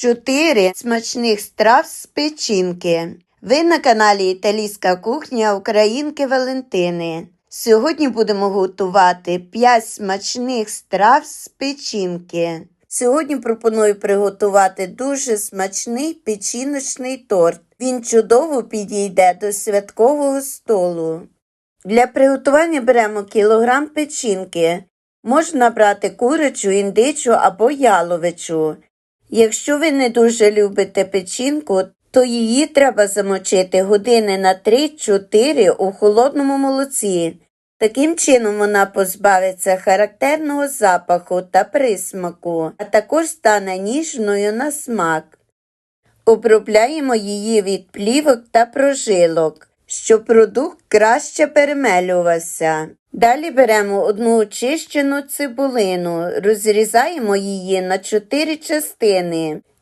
Чотири смачних страв з печінки. Ви на каналі Італійська кухня Українки Валентини. Сьогодні будемо готувати 5 смачних страв з печінки. Сьогодні пропоную приготувати дуже смачний печіночний торт. Він чудово підійде до святкового столу. Для приготування беремо кілограм печінки. Можна брати курячу, індичу або яловичу. Якщо ви не дуже любите печінку, то її треба замочити години на 3-4 у холодному молоці. Таким чином вона позбавиться характерного запаху та присмаку, а також стане ніжною на смак. Обробляємо її від плівок та прожилок, щоб продукт краще перемелювався. Далі беремо одну очищену цибулину, розрізаємо її на чотири частини.